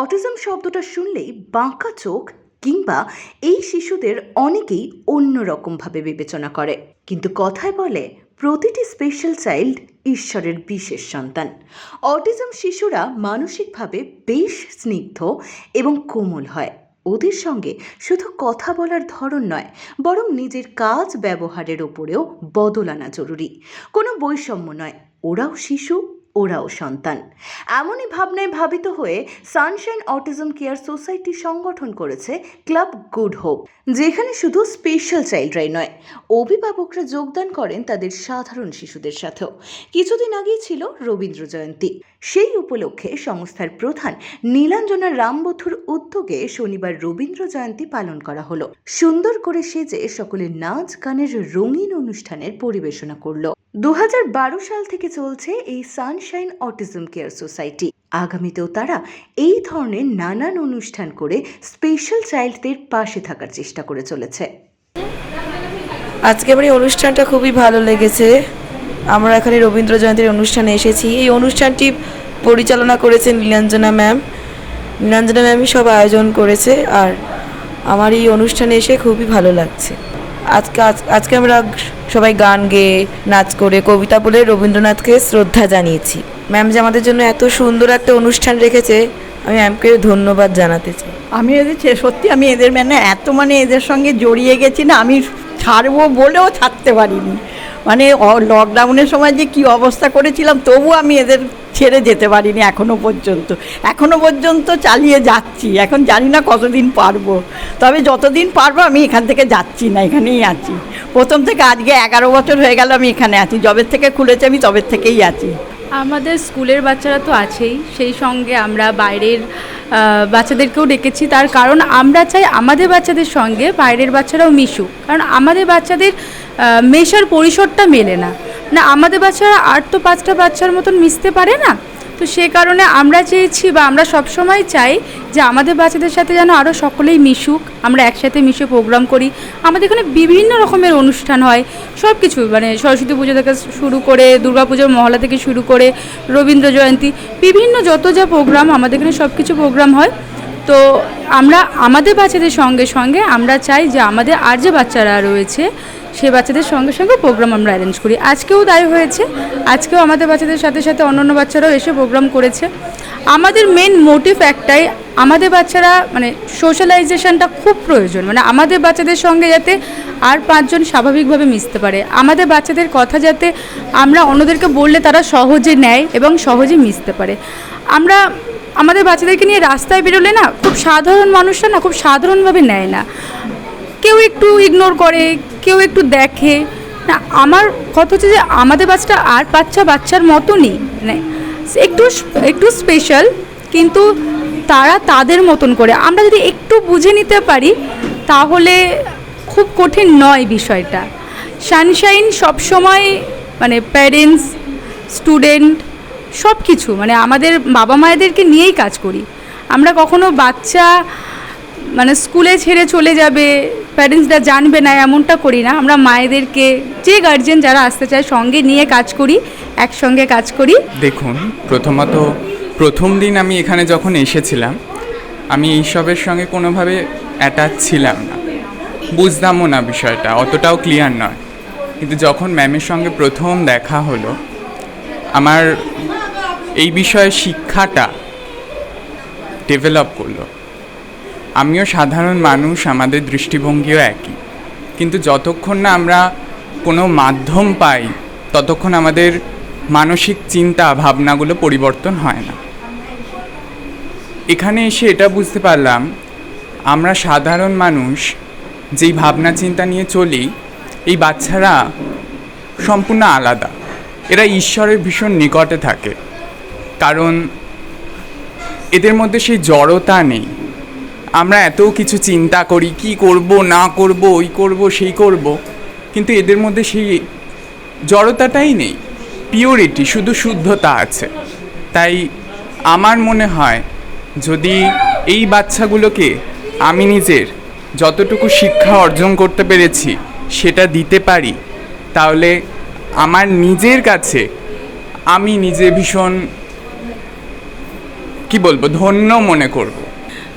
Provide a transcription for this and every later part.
Autism শব্দটা শুনলেই বাঁকা চোখ কিংবা এই শিশুদের অনেকেই অন্যরকমভাবে বিবেচনা করে। কিন্তু কথায় বলে, প্রতিটি স্পেশাল চাইল্ড ঈশ্বরের বিশেষ সন্তান। অটিজম শিশুরা মানসিকভাবে বেশ স্নিগ্ধ এবং কোমল হয়। ওদের সঙ্গে শুধু কথা বলার ধরন নয়, বরং নিজের কাজ ব্যবহারের ওপরেও বদল আনা জরুরি। কোনো বৈষম্য নয়, ওরাও শিশু ওরাও সন্তান। এমনই ভাবনায় ভাবিত হয়ে সানশাইন অটিজম কেয়ার সোসাইটি সংগঠন করেছে ক্লাব গুড হোপ, যেখানে শুধু স্পেশাল চাইল্ডরাই নয়, অভিভাবকরা যোগদান করেন তাদের সাধারণ শিশুদের সাথেও। কিছুদিন আগেই ছিল রবীন্দ্র জয়ন্তী। সেই উপলক্ষে সংস্থার প্রধান নীলাঞ্জনা রামবথুর উদ্যোগে শনিবার রবীন্দ্র জয়ন্তী পালন করা হলো। সুন্দর করে সেজে সকলে নাচ, গানের রঙিন অনুষ্ঠানের পরিবেশনা করল। দু হাজার বারো সাল থেকে চলছে এই সানশাইন অটিজম কেয়ার সোসাইটি। আগামীতেও তারা এই ধরনের নানান অনুষ্ঠান করে স্পেশাল চাইল্ডদের পাশে থাকার চেষ্টা করে চলেছে। আজকে আমার এই অনুষ্ঠানটা খুবই ভালো লেগেছে। আমরা এখানে রবীন্দ্র জয়ন্তীর অনুষ্ঠানে এসেছি। এই অনুষ্ঠানটি পরিচালনা করেছেন নীলাঞ্জনা ম্যাম। নীলাঞ্জনা ম্যামই সব আয়োজন করেছে আর আমার এই অনুষ্ঠানে এসে খুবই ভালো লাগছে। আজকে আজ- আজকে আমরা সবাই গান গেয়ে, নাচ করে, কবিতা বলে রবীন্দ্রনাথকে শ্রদ্ধা জানিয়েছি। ম্যাম যে আমাদের জন্য এত সুন্দর একটা অনুষ্ঠান রেখেছে, আমি ম্যামকে ধন্যবাদ জানাতে চাই। আমি এদের সত্যি আমি এদের মানে এত মানে এদের সঙ্গে জড়িয়ে গেছি না, আমি ছাড়বো বলেও ছাড়তে পারিনি। মানে লকডাউনের সময় যে কি অবস্থা করেছিলাম তবু আমি এদের ছেড়ে যেতে পারিনি এখনও পর্যন্ত। এখনও পর্যন্ত চালিয়ে যাচ্ছি। এখন জানি না কতদিন পারব। তবে যতদিন পারব আমি এখান থেকে যাচ্ছি না, এখানেই আছি। প্রথম থেকে আজকে এগারো বছর হয়ে গেল আমি এখানে আছি। যবের থেকে খুলেছে আমি তবের থেকেই আছি। আমাদের স্কুলের বাচ্চারা তো আছেই। সেই সঙ্গে আমরা বাইরের বাচ্চাদেরকেও ডেকেছি। তার কারণ আমরা চাই আমাদের বাচ্চাদের সঙ্গে বাইরের বাচ্চারাও মিশুক। কারণ আমাদের বাচ্চাদের মেশার পরিসরটা মেলে না। না, আমাদের বাচ্চারা আট তো পাঁচটা বাচ্চার মতন মিশতে পারে না। তো সে কারণে আমরা চেয়েছি বা আমরা সবসময় চাই যে আমাদের বাচ্চাদের সাথে যেন আরও সকলেই মিশুক, আমরা একসাথে মিশে প্রোগ্রাম করি। আমাদের এখানে বিভিন্ন রকমের অনুষ্ঠান হয় সব কিছু মানে সরস্বতী পুজো থেকে শুরু করে, দুর্গাপুজোর মহলা থেকে শুরু করে, রবীন্দ্র জয়ন্তী, বিভিন্ন যত যা প্রোগ্রাম আমাদের এখানে সব কিছু প্রোগ্রাম হয়। তো আমরা, আমাদের বাচ্চাদের সঙ্গে সঙ্গে আমরা চাই যে আমাদের আর যে বাচ্চারা রয়েছে, সে বাচ্চাদের সঙ্গে সঙ্গে প্রোগ্রাম আমরা অ্যারেঞ্জ করি। আজকেও তাই হয়েছে। আজকেও আমাদের বাচ্চাদের সাথে সাথে অন্যান্য বাচ্চারাও এসে প্রোগ্রাম করেছে। আমাদের মেন মোটিভ একটাই, আমাদের বাচ্চারা মানে সোশ্যালাইজেশনটা খুব প্রয়োজন। মানে আমাদের বাচ্চাদের সঙ্গে যাতে আর পাঁচজন স্বাভাবিকভাবে মিশতে পারে। আমাদের বাচ্চাদের কথা যাতে আমরা অন্যদেরকে বললে তারা সহজে নেয় এবং সহজে মিশতে পারে। আমরা আমাদের বাচ্চাদেরকে নিয়ে রাস্তায় বেরোলে না খুব সাধারণ মানুষরা না খুব সাধারণভাবে নেয় না। কেউ একটু ইগনোর করে, কেউ একটু দেখে। না, আমার কথা হচ্ছে যে আমাদের বাচ্চাটা আর বাচ্চা বাচ্চার মতনই। মানে একটু একটু স্পেশাল কিন্তু তারা তাদের মতন করে। আমরা যদি একটু বুঝে নিতে পারি, তাহলে খুব কঠিন নয় বিষয়টা। সানশাইন সবসময় মানে প্যারেন্টস স্টুডেন্ট সব কিছু মানে আমাদের বাবা মায়েদেরকে নিয়েই কাজ করি। আমরা কখনো বাচ্চা মানে স্কুলে ছেড়ে চলে যাবে, প্যারেন্টসরা জানবে না, এমনটা করি না। আমরা মায়েদেরকে, যে গার্জেন যারা আসতে চায়, সঙ্গে নিয়ে কাজ করি, একসঙ্গে কাজ করি। দেখুন, প্রথমত, প্রথম দিন আমি এখানে যখন এসেছিলাম, আমি এইসবের সঙ্গে কোনোভাবে অ্যাটাচ ছিলাম না। বুঝতামও না বিষয়টা, অতটাও ক্লিয়ার নয়। কিন্তু যখন ম্যামের সঙ্গে প্রথম দেখা হলো, আমার এই বিষয়ে শিক্ষাটা ডেভেলপ করল। আমিও সাধারণ মানুষ, আমাদের দৃষ্টিভঙ্গিও একই। কিন্তু যতক্ষণ না আমরা কোনো মাধ্যম পাই, ততক্ষণ আমাদের মানসিক চিন্তা, ভাবনাগুলো পরিবর্তন হয় না। এখানে এসে এটা বুঝতে পারলাম, আমরা সাধারণ মানুষ, যেই ভাবনা চিন্তা নিয়ে চলি, এই বাচ্চারা সম্পূর্ণ আলাদা। এরা ঈশ্বরের ভীষণ নিকটে থাকে। কারণ এদের মধ্যে সেই জড়তা নেই। আমরা এত কিছু চিন্তা করি, কি করব, না করব, ওই করব, সেই করব, কিন্তু এদের মধ্যে সেই জড়তাটাই নেই। পিওরিটি শুধু শুদ্ধতা আছে। তাই আমার মনে হয়, যদি এই বাচ্চাগুলোকে আমি নিজের যতটুকু শিক্ষা অর্জন করতে পেরেছি, সেটা দিতে পারি, তাহলে আমার নিজের কাছে আমি নিজে ভীষণ কি বলবো ধন্য মনে করবো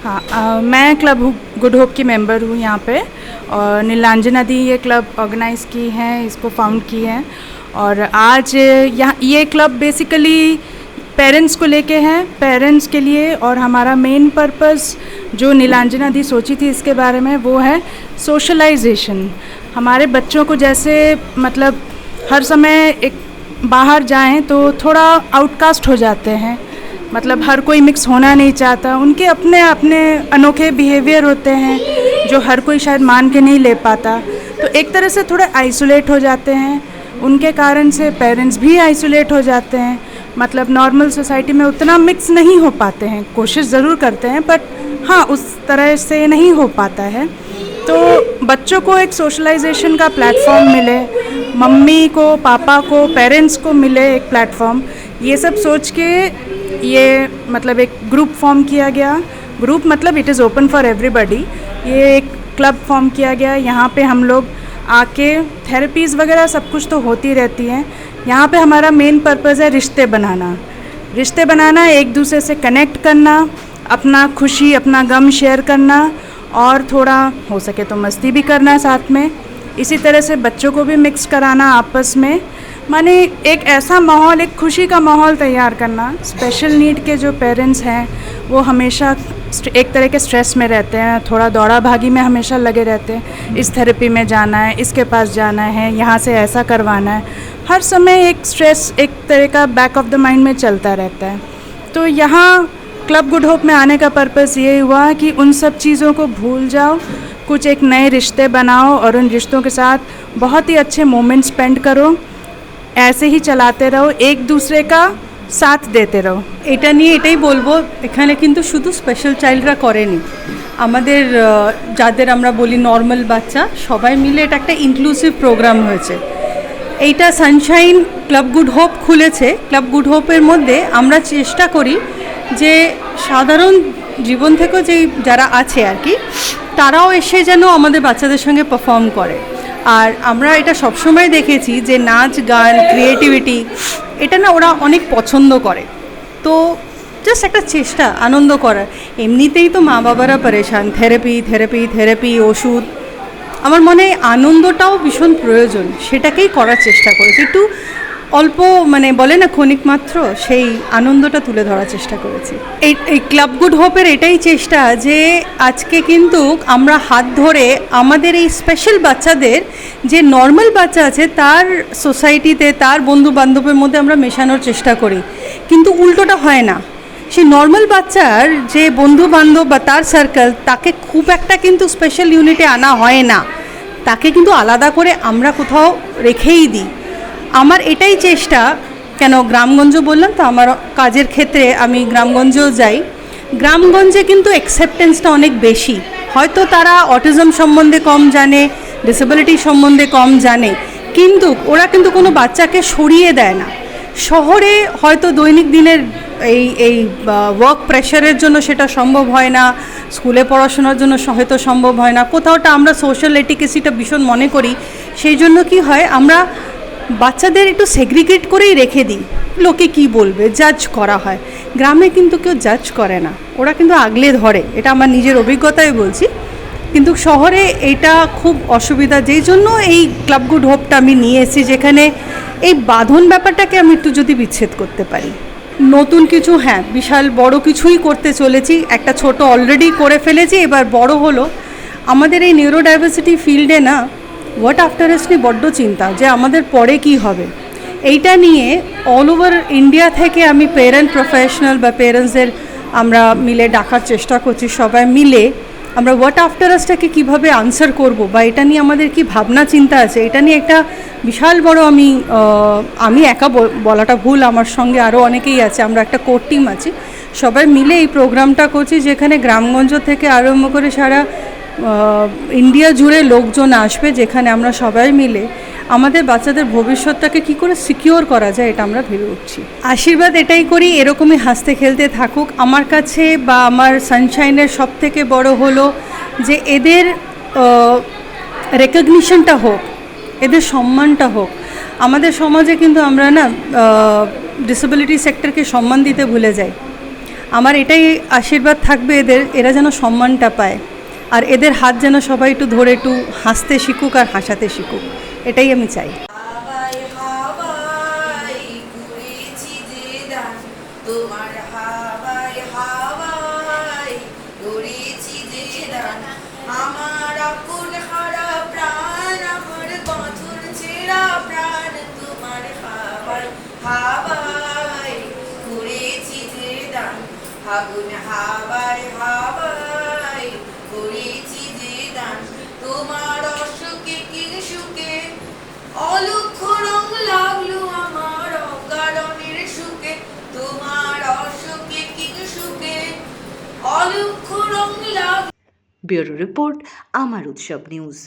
हाँ अ, मैं क्लब गुड होप की मेंबर हूँ यहाँ पे और नीलांजना दी ये क्लब ऑर्गेनाइज़ की हैं इसको फाउंड की हैं और आज यहाँ ये क्लब बेसिकली पेरेंट्स को लेके हैं पेरेंट्स के लिए और हमारा मेन पर्पस जो नीलांजना दी सोची थी इसके बारे में वो है सोशलाइजेशन हमारे बच्चों को जैसे मतलब हर समय एक बाहर जाएं तो थोड़ा आउटकास्ट हो जाते हैं मतलब हर कोई मिक्स होना नहीं चाहता। उनके अपने अपने अनोखे बिहेवियर होते हैं, जो हर कोई शायद मान के नहीं ले पाता। तो एक तरह से थोड़े आइसोलेट हो जाते हैं। उनके कारण से पेरेंट्स भी आइसोलेट हो जाते हैं। मतलब नॉर्मल सोसाइटी में उतना मिक्स नहीं हो पाते हैं। कोशिश ज़रूर करते हैं बट हाँ उस तरह से नहीं हो पाता है। तो बच्चों को एक सोशलाइजेशन का प्लेटफॉर्म मिले, मम्मी को, पापा को पेरेंट्स को मिले एक प्लेटफॉर्म ये सब सोच के ये मतलब एक ग्रुप फॉर्म किया गया। ग्रुप मतलब it is open for everybody ये एक क्लब फॉर्म किया गया। यहाँ पे हम लोग आके थेरेपीज़ वगैरह सब कुछ तो होती रहती हैं। यहाँ पे हमारा मेन पर्पज़ है रिश्ते बनाना। रिश्ते बनाना, एक दूसरे से कनेक्ट करना, अपना खुशी, अपना गम शेयर करना, और थोड़ा हो सके तो मस्ती भी करना साथ में। इसी तरह से बच्चों को भी मिक्स कराना आपस में। माने एक ऐसा माहौल, एक खुशी का माहौल तैयार करना स्पेशल नीड के जो पेरेंट्स हैं, वो हमेशा एक तरह के स्ट्रेस में रहते हैं, थोड़ा दौड़ा भागी में हमेशा लगे रहते हैं। इस थेरेपी में जाना है, इसके पास जाना है, यहाँ से ऐसा करवाना है। हर समय एक स्ट्रेस एक तरह का बैक ऑफ़ द माइंड में चलता रहता है। तो यहाँ क्लब गुड होप में आने का पर्पस ये हुआ कि उन सब चीज़ों को भूल जाओ, कुछ एक नए रिश्ते बनाओ और उन रिश्तों के साथ बहुत ही अच्छे मोमेंट स्पेंड करो। ऐसे ही चलाते रहो एक दूसरे का साथ देते रहो এটা নিয়ে এটাই বলবো এখানে কিন্তু শুধু স্পেশাল চাইল্ডরা করেনি আমাদের আহ, যাদের আমরা বলি নর্মাল বাচ্চা সবাই মিলে এটা একটা ইনক্লুসিভ প্রোগ্রাম হয়েছে এইটা সানশাইন ক্লাব গুড হোপ খুলেছে ক্লাব গুড হোপের মধ্যে আমরা চেষ্টা করি যে সাধারণ জীবন থেকেও যেই যারা আছে আর কি তারাও এসে যেন আমাদের বাচ্চাদের সঙ্গে পারফর্ম করে আর আমরা এটা সবসময় দেখেছি যে নাচ, গান ক্রিয়েটিভিটি এটা না ওরা অনেক পছন্দ করে। তো জাস্ট একটা চেষ্টা, আনন্দ করার। এমনিতেই তো মা বাবারা পরেশান থেরাপি থেরাপি থেরাপি ওষুধ। আমার মনে হয় আনন্দটাও ভীষণ প্রয়োজন, সেটাকেই করার চেষ্টা করেছি। একটু অল্প মানে বলে না ক্ষণিক মাত্র, সেই আনন্দটা তুলে ধরার চেষ্টা করেছি। এই এই ক্লাব গুড হোপের এটাই চেষ্টা যে আজকে কিন্তু আমরা হাত ধরে আমাদের এই স্পেশাল বাচ্চাদের, যে নর্মাল বাচ্চা আছে, তার সোসাইটিতে তার বন্ধু বান্ধবের মধ্যে আমরা মেশানোর চেষ্টা করি। কিন্তু উল্টোটা হয় না। সেই নর্মাল বাচ্চার যে বন্ধু বান্ধব বা তার সার্কেল তাকে খুব একটা কিন্তু স্পেশাল ইউনিটে আনা হয় না। তাকে কিন্তু আলাদা করে আমরা কোথাও রেখেই দিই। আমার এটাই চেষ্টা, কেন গ্রামগঞ্জ বললাম তো আমার কাজের ক্ষেত্রে আমি গ্রামগঞ্জেও যাই। গ্রামগঞ্জে কিন্তু অ্যাকসেপ্টেন্সটা অনেক বেশি। হয়তো তারা অটিজম সম্বন্ধে কম জানে ডিসেবিলিটি সম্বন্ধে কম জানে, কিন্তু ওরা কিন্তু কোনো বাচ্চাকে সরিয়ে দেয় না। শহরে হয়তো দৈনিক দিনের এই এই ওয়ার্ক প্রেশারের জন্য সেটা সম্ভব হয় না, স্কুলে পড়াশোনার জন্য হয়তো সম্ভব হয় না। কোথাওটা আমরা সোশ্যাল এটিকেসিটা ভীষণ মনে করি। সেই জন্য কি হয়, আমরা বাচ্চাদের একটু সেগ্রিগেট করেই রেখে দিই। লোকে কি বলবে? জাজ করা হয়। গ্রামে কিন্তু কেউ জাজ করে না। ওরা কিন্তু আগলে ধরে। এটা আমার নিজের অভিজ্ঞতায় বলছি। কিন্তু শহরে এটা খুব অসুবিধা। যেই জন্য এই ক্লাব গুড হোপটা আমি নিয়ে এসেছি, যেখানে এই বাঁধন ব্যাপারটাকে আমি একটু যদি বিচ্ছেদ করতে পারি। নতুন কিছু হ্যাঁ বিশাল বড় কিছুই করতে চলেছি। একটা ছোট অলরেডি করে ফেলেছি। এবার বড় হলো। আমাদের এই নিউরোডাইভার্সিটি ফিল্ডে না হোয়াট আফটারাস নিয়ে বড্ড চিন্তা যে আমাদের পরে কি হবে? এইটা নিয়ে অল ওভার ইন্ডিয়া থেকে আমি পেরেন্ট প্রফেশনাল বা পেরেন্টসদের আমরা মিলে ডাকার চেষ্টা করছি, সবাই মিলে। আমরা হোয়াট আফটারাসটাকে কীভাবে আনসার করব বা এটা নিয়ে আমাদের কি ভাবনা চিন্তা আছে? এটা নিয়ে একটা বিশাল বড় আমি আমি একা বলাটা ভুল, আমার সঙ্গে আরও অনেকেই আছে, আমরা একটা কোর টিম আছি। সবাই মিলে এই প্রোগ্রামটা করছি যেখানে গ্রামগঞ্জ থেকে আরম্ভ করে সারা ইন্ডিয়া জুড়ে লোকজন আসবে যেখানে আমরা সবাই মিলে আমাদের বাচ্চাদের ভবিষ্যৎটাকে কি করে সিকিওর করা যায় এটা আমরা ভেবে উঠছি। আশীর্বাদ এটাই করি, এরকমই হাসতে খেলতে থাকুক। আমার কাছে বা আমার সানশাইনের সব থেকে বড় হলো যে এদের রেকগনিশনটা হোক, এদের সম্মানটা হোক। আমাদের সমাজে কিন্তু আমরা না ডিসেবিলিটি সেক্টরকে সম্মান দিতে ভুলে যাই। আমার এটাই আশীর্বাদ থাকবে এদের, এরা যেন সম্মানটা পায়। আর এদের হাত যেন সবাই একটু ধরে একটু হাসতে শিখুক আর হাসাতে শিখুক, এটাই আমি চাই। দান। তোমার হাওয়ায় ঘুরেছি যে দান। তোমার অসুখে কি সুখে? অলক্ষ রং লাগল আমার অকারণের সুখে। তোমার অসুখে কি সুখে? অলক্ষ রং লাগ ব্যুরো রিপোর্ট, আমার উৎসব নিউজ।